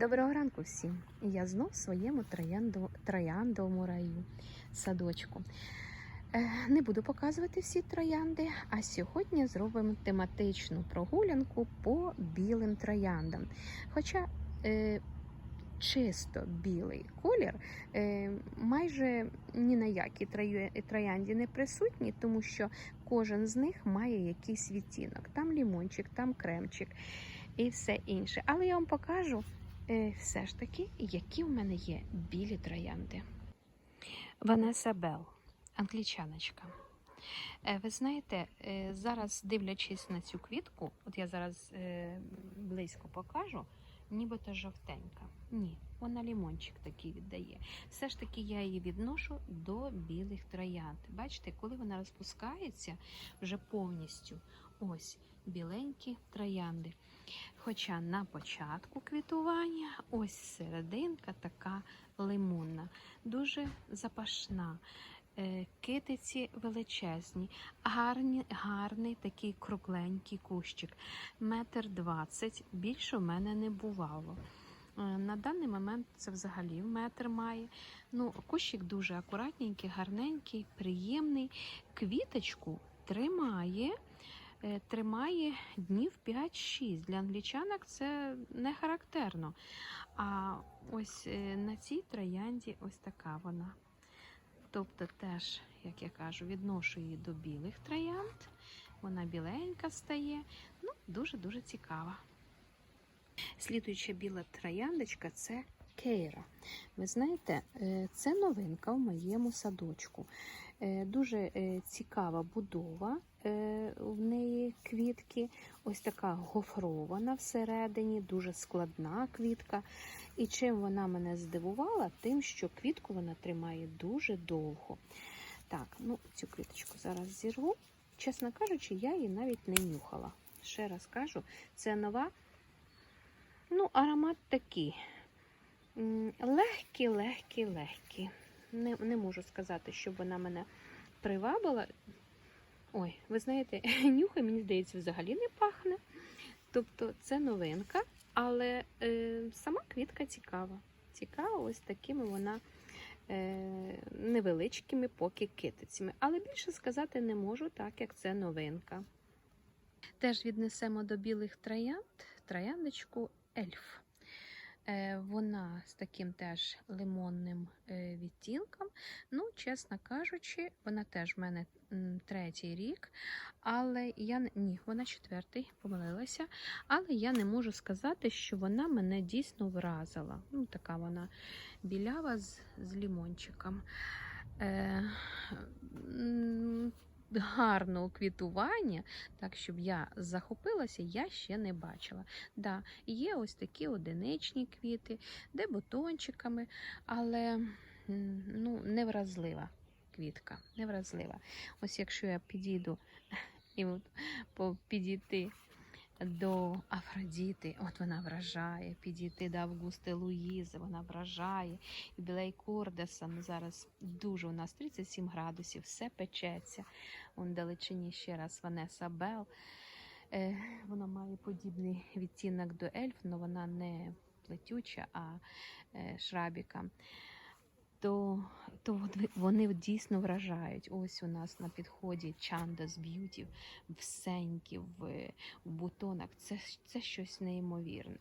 Доброго ранку всім! Я знов в своєму трояндовому раю, садочку. Е, не буду показувати всі троянди, а сьогодні зробимо тематичну прогулянку по білим трояндам. Хоча е, чисто білий колір е, майже ні на якій троянді не присутній, тому що кожен з них має якийсь відтінок. Там лімончик, там кремчик і все інше. Але я вам покажу все ж таки, які в мене є білі троянди. Ванеса Белл, англічаночка. Е, Ви знаєте, е, зараз дивлячись на цю квітку, от я зараз е, близько покажу, нібито жовтенька. Ні, вона лімончик такий віддає. Все ж таки я її відношу до білих троянд. Бачите, коли вона розпускається вже повністю, ось біленькі троянди. Хоча на початку квітування ось серединка така лимонна, дуже запашна. Е, Китиці величезні, гарні, гарний такий кругленький кущик. Метр двадцять, більше в мене не бувало. Е, На даний момент це взагалі метр має. Ну, кущик дуже акуратненький, гарненький, приємний. Квіточку тримає тримає днів 5-6. Для англічанок це не характерно. А ось е, на цій троянді ось така вона. Тобто теж, як я кажу, відношу її до білих троянд. Вона біленька стає. Ну, дуже-дуже цікава. Слідуюча біла трояндочка це кейра. Ви знаєте, е, це новинка в моєму садочку. Е, Дуже е, цікава будова е, в неї квітки. Ось така гофрована всередині, дуже складна квітка. І чим вона мене здивувала, тим, що квітку вона тримає дуже довго. Так, ну цю квіточку зараз зірву. Чесно кажучи, я її навіть не нюхала. Ще раз кажу, це нова. Ну, аромат такий. Легкий, легкий, легкий. Не, не можу сказати, щоб вона мене привабила. Ой, ви знаєте, нюхай, мені здається, взагалі не пахне. Тобто це новинка, але е, сама квітка цікава. Цікава, ось такими вона е, невеличкими поки китицями. Але більше сказати не можу, так як це новинка. Теж віднесемо до білих троянд трояндочку ельф. Е, Вона з таким теж лимонним е, відтінком. Ну, чесно кажучи, вона теж в мене третій рік, але я ні, вона четвертий, помилилася. Але я не можу сказати, що вона мене дійсно вразила. Ну, така вона білява з, з лімончиком. Е, гарного квітування, так щоб я захопилася, я ще не бачила. Да, є ось такі одиничні квіти, де бутончиками, але ну, невразлива квітка, невразлива. Ось якщо я підійду і підійти до Афродіти, от вона вражає, підійти до Августи Луїзи, вона вражає. І Білей Кордеса, ну зараз дуже у нас 37 градусів, все печеться. Вон далечині ще раз Ванеса Бел. Е, вона має подібний відтінок до ельф, але вона не плетюча, а е, шрабіка. То, то вони дійсно вражають. Ось у нас на підході Чандас Б'юті в сенькі, в, в бутонах. Це, це щось неймовірне.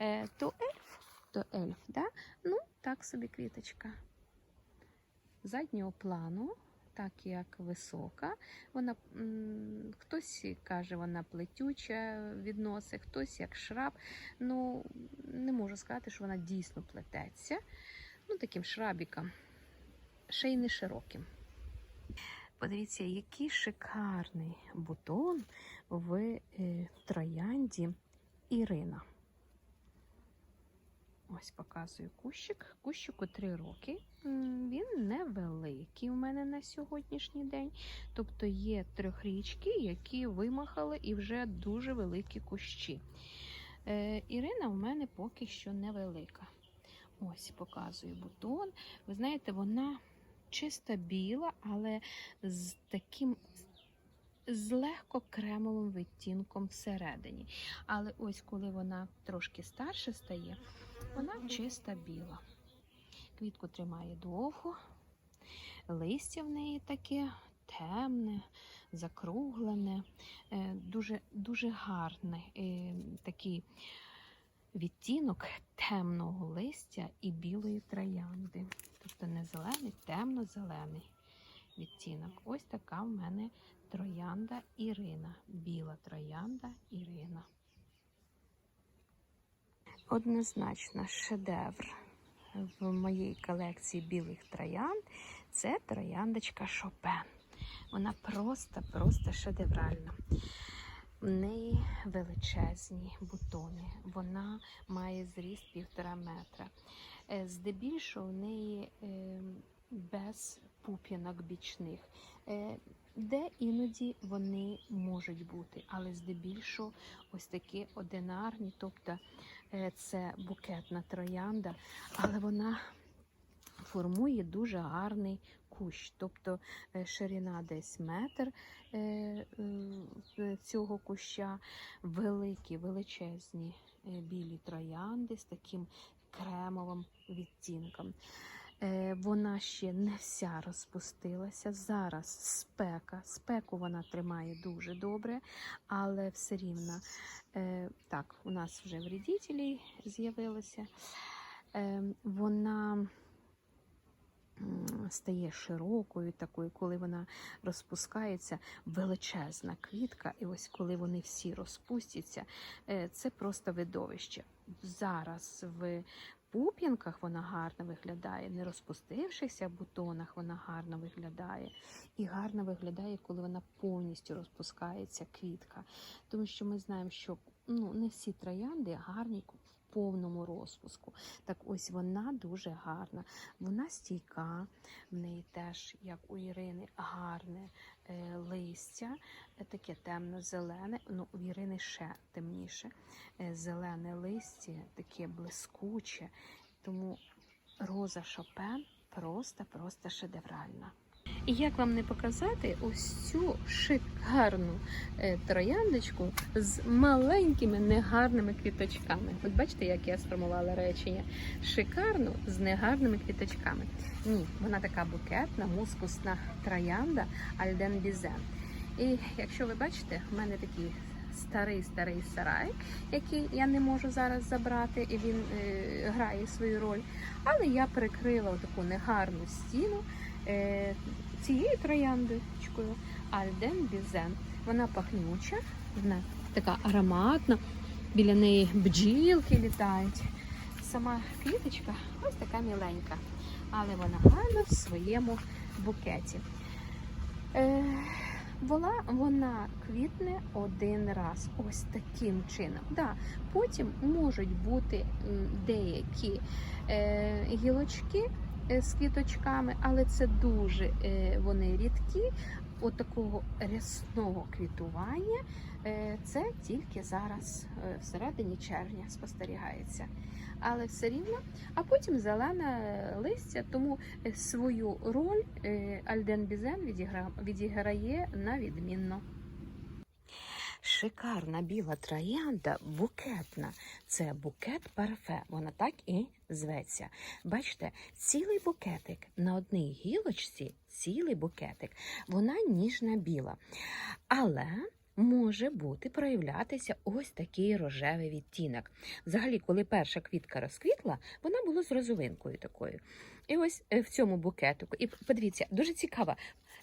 Е, то ельф, то ельф, да? ну так собі квіточка. Заднього плану, так як висока. Вона м, хтось каже, вона плетюча відносить, хтось як шраб. Ну не можу сказати, що вона дійсно плететься. Ну, таким шрабіком, ще й не широким. Подивіться, який шикарний бутон в е, троянді Ірина. Ось показую кущик. Кущику 3 роки. Він невеликий у мене на сьогоднішній день. Тобто є трьохрічки, які вимахали і вже дуже великі кущі. Е, Ірина у мене поки що невелика. Ось показую бутон. Ви знаєте, вона чисто біла, але з таким з легко кремовим відтінком всередині. Але ось коли вона трошки старше стає, Вона чиста біла. Квітку тримає довго, листя в неї таке темне, закруглене, е, дуже, дуже гарний е, такий відтінок темного листя і білої троянди. Тобто не зелений, темно-зелений відтінок. Ось така в мене троянда Ірина. Біла троянда Ірина. Однозначно шедевр в моїй колекції білих троянд це трояндочка Шопен. Вона просто-просто шедевральна. В неї величезні бутони. Вона має зріст півтора метра. Е, Здебільшого в неї е, без пуп'янок бічних. Е, Де іноді вони можуть бути, але здебільшого ось такі одинарні, тобто це букетна троянда, але вона формує дуже гарний кущ, тобто е, ширина десь метр е, е, цього куща, великі, величезні білі троянди з таким кремовим відтінком. Вона ще не вся розпустилася. Зараз спека. Спеку вона тримає дуже добре, але все рівно так, у нас вже вредителі з'явилися. Е, Вона м, стає широкою, такою, коли вона розпускається, величезна квітка. І ось коли вони всі розпустяться, е, це просто видовище. Зараз в пуп'янках вона гарно виглядає, не розпустившихся бутонах вона гарно виглядає. І гарно виглядає, коли вона повністю розпускається квітка. Тому що ми знаємо, що ну, не всі троянди гарні повному розпуску. Так ось вона дуже гарна. Вона стійка, в неї теж, як у Ірини, гарне е, листя, е, таке темно-зелене, ну у Ірини ще темніше. Е, зелене листя, таке блискуче. Тому роза Шопен просто-просто шедевральна. І як вам не показати ось цю шикарну е, трояндочку з маленькими негарними квіточками? От бачите, як я сформувала речення? Шикарну з негарними квіточками. Ні, вона така букетна, мускусна троянда Альден Бізен. І якщо ви бачите, в мене такий старий старий сарай, який я не можу зараз забрати, і він е, грає свою роль. Але я прикрила таку негарну стіну е, цією трояндочкою Альден Бізен. Вона пахнюча, вона така ароматна, біля неї бджілки літають. Сама квіточка ось така міленька, але вона гарна в своєму букеті. Е, вона, вона квітне один раз, ось таким чином. Да, потім можуть бути деякі е, гілочки з квіточками, але це дуже е, вони рідкі. От такого рясного квітування е, це тільки зараз е, всередині червня спостерігається. Але все рівно, а потім зелене листя, тому е, свою роль е, Альден Бізен відіграє на відмінно. Шикарна біла троянда, букетна. Це букет парфе. Вона так і зветься. Бачите, цілий букетик на одній гілочці, цілий букетик. Вона ніжна біла. Але може бути проявлятися ось такий рожевий відтінок. Взагалі, коли перша квітка розквітла, вона була з розовинкою такою. І ось е, в цьому букетику. І подивіться, дуже цікаво.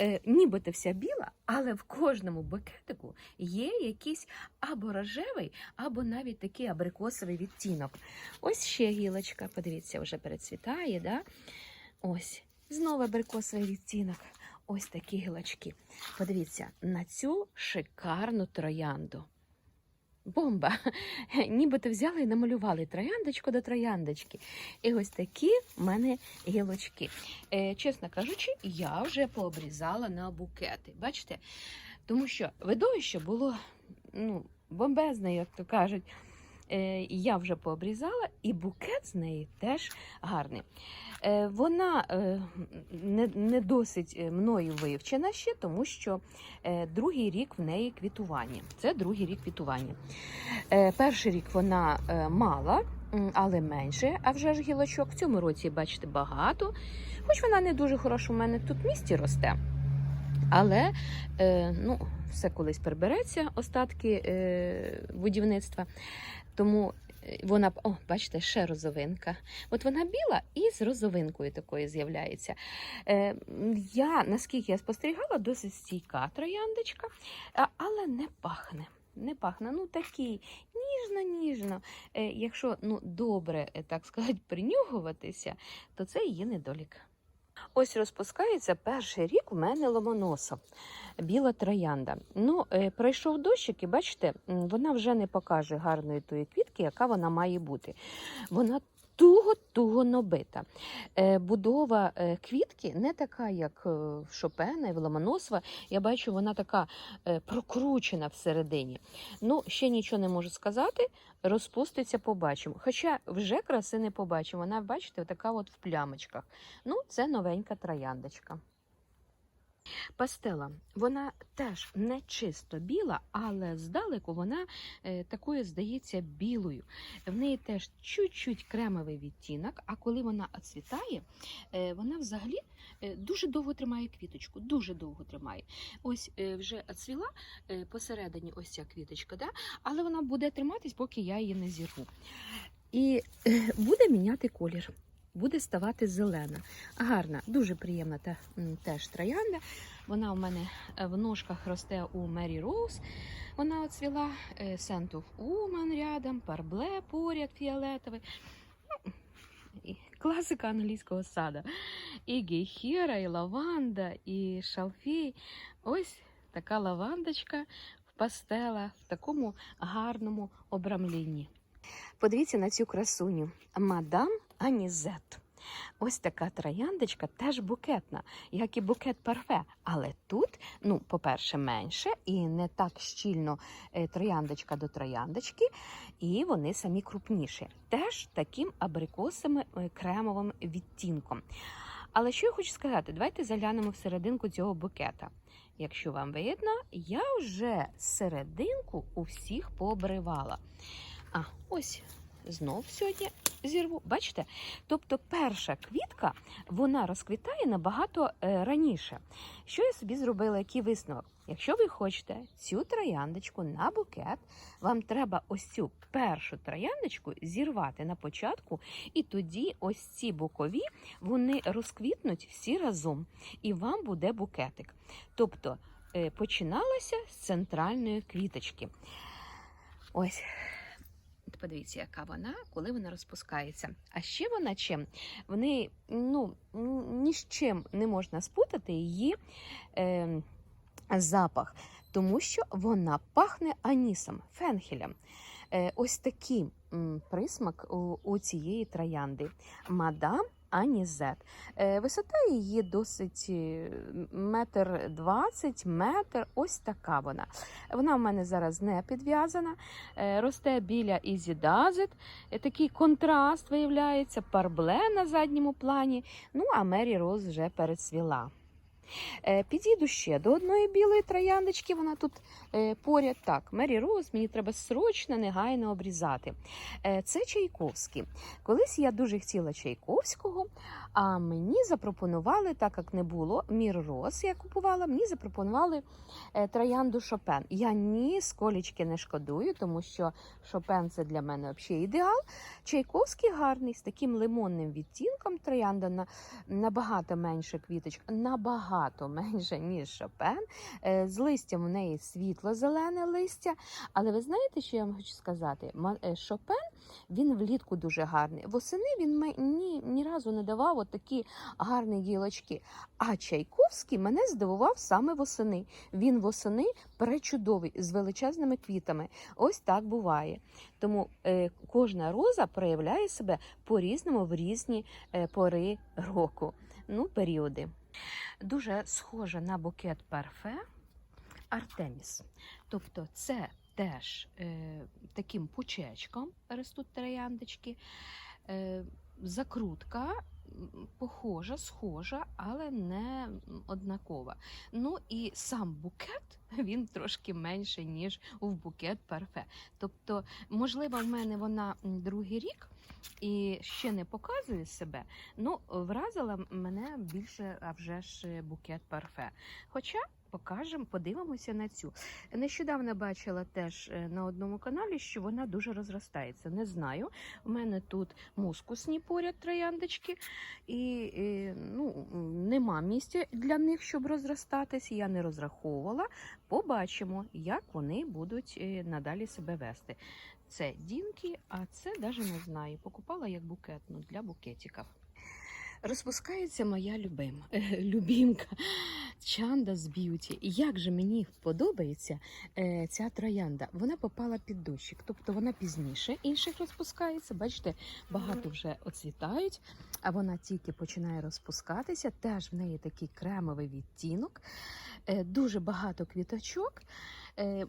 Е, нібито вся біла, але в кожному букетику є якийсь або рожевий, або навіть такий абрикосовий відтінок. Ось ще гілочка, подивіться, вже перецвітає. Да? Ось, знову абрикосовий відтінок. Ось такі гілочки. Подивіться на цю шикарну троянду. Бомба! Нібито взяли і намалювали трояндочку до трояндочки. І ось такі в мене гілочки. Е, чесно кажучи, я вже пообрізала на букети. Бачите? Тому що видовище було ну, бомбезне, як то кажуть. Е, я вже пообрізала, і букет з неї теж гарний. Е, вона е, не, досить мною вивчена ще, тому що другий рік в неї квітування. Це другий рік квітування. Перший рік вона мала але менше, а вже ж гілочок. В цьому році, бачите, багато. Хоч вона не дуже хороша у мене тут в місті росте. Але е, ну, все колись прибереться, остатки е, будівництва. Тому е, вона, о, бачите, ще розовинка. От вона біла і з розовинкою такою з'являється. Е, я, наскільки я спостерігала, досить стійка трояндочка, але не пахне. Не пахне, ну такий ніжно-ніжно. Е, якщо ну, добре, е, так сказати, принюхуватися, то це її недолік. Ось розпускається перший рік у мене ломоноса, біла троянда. Ну, е, пройшов дощик, і бачите, вона вже не покаже гарної тої квітки, яка вона має бути. Вона туго-туго набита. Е, будова е, квітки не така, як е, в Шопена і в Ломоносова. Я бачу, вона така прокручена всередині. Ну, ще нічого не можу сказати. Розпуститься, побачимо. Хоча вже краси не побачимо. Вона, бачите, така от в плямочках. Ну, це новенька трояндочка. Пастела, вона теж не чисто біла, але здалеку вона е, такою здається білою. В неї теж чуть-чуть кремовий відтінок, а коли вона оцвітає, е, вона взагалі е, дуже довго тримає квіточку, дуже довго тримає. Ось вже оцвіла посередині ось ця квіточка, да? але вона буде триматись, поки я її не зірву. І буде міняти колір. Буде ставати зелена. Гарна, дуже приємна та, теж троянда. Вона у мене е, в ножках росте у Мері Роуз. Вона оцвіла Сент of Woman рядом, парбле поряд фіолетовий. Ну, Класика англійського сада. І гейхера, і лаванда, і шалфей. Ось така лавандочка в пастела в такому гарному обрамлінні. Подивіться на цю красуню. Мадам Анізет. Ось така трояндочка теж букетна, як і букет парфе. Але тут, ну, по-перше, менше і не так щільно е, трояндочка до трояндочки, і вони самі крупніші. Теж таким абрикосами е, кремовим відтінком. Але що я хочу сказати, давайте заглянемо в серединку цього букета. Якщо вам видно, я вже серединку у всіх пообривала. А, ось знов сьогодні зірву. Бачите? Тобто перша квітка вона розквітає набагато е, раніше. Що я собі зробила? Який висновок? Якщо ви хочете цю трояндочку на букет, вам треба ось цю першу трояндочку зірвати на початку, і тоді ось ці бокові вони розквітнуть всі разом, і вам буде букетик. Тобто е, починалося з центральної квіточки. Ось. Подивіться, яка вона, коли вона розпускається. А ще вона чим? Вони ну, ні з чим не можна спутати її е, запах, тому що вона пахне анісом, фенхелем. Е, ось такий присмак у, у цієї троянди. Мадам Анізет. Z. висота її досить е, метр двадцять, метр. Ось така вона. Вона в мене зараз не підв'язана. Е, росте біля Ізідазит. Е, Такий контраст виявляється, парбле на задньому плані. Ну, а Мері Роз вже перецвіла. Е, Підійду ще до одної білої трояндочки, вона тут е, поряд. Так, Мері Роуз, мені треба срочно, негайно обрізати. Е, Це Чайковський. Колись я дуже хотіла Чайковського, а мені запропонували, так як не було, Мір Роз я купувала, мені запропонували е, троянду Шопен. Я ні сколічки не шкодую, тому що Шопен це для мене взагалі ідеал. Чайковський гарний, з таким лимонним відтінком. Троянда на, набагато менше квіточок, набагато менше, ніж Шопен. Е, З листям у неї світло-зелене листя. Але ви знаєте, що я вам хочу сказати? Е, Шопен він влітку дуже гарний. Восени він ме- ні, ні разу не давав от такі гарні гілочки. А Чайковський мене здивував саме восени. Він восени пречудовий з величезними квітами. Ось так буває. Тому е, кожна роза проявляє себе по-різному в різні е, пори року, ну, періоди. Дуже схожа на букет парфе Артеміс. Тобто це теж е, таким пучечком ростуть трояндочки. Е, закрутка похожа, схожа, але не однакова. Ну і сам букет він трошки менший, ніж в букет парфе. Тобто, можливо, в мене вона другий рік. І ще не показує себе, ну вразила мене більше, а вже ж букет парфе. Хоча покажемо, подивимося на цю. Нещодавно бачила теж е, на одному каналі, що вона дуже розростається. Не знаю. У мене тут мускусні поряд трояндочки, і е, ну, нема місця для них, щоб розростатись. Я не розраховувала. Побачимо, як вони будуть е, надалі себе вести. Це дінки, а це навіть не знаю. Покупала як букетну для букетиків. Розпускається моя любима, любімка Чанда з б'юті. І як же мені подобається е, ця троянда? Вона попала під дощик, тобто вона пізніше інших розпускається. Бачите, багато вже оцвітають, а вона тільки починає розпускатися. Теж в неї такий кремовий відтінок, е, дуже багато квіточок. Е,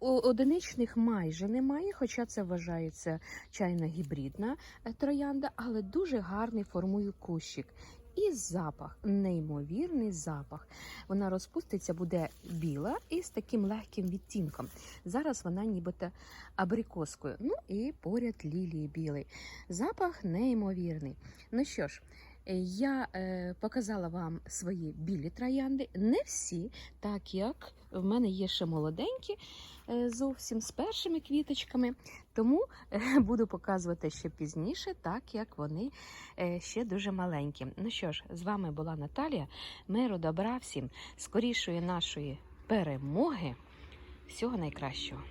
Одиничних майже немає, хоча це вважається чайна гібридна е, троянда, але дуже гарний формує кущик. І запах, неймовірний запах. Вона розпуститься, буде біла і з таким легким відтінком. Зараз вона нібито абрикоскою. Ну і поряд лілії білий. Запах неймовірний. Ну що ж, е, я е, показала вам свої білі троянди. Не всі, так як в мене є ще молоденькі, е, зовсім з першими квіточками. Тому е, буду показувати ще пізніше, так як вони е, ще дуже маленькі. Ну що ж, з вами була Наталія. Миру, добра всім, скорішої нашої перемоги. Всього найкращого.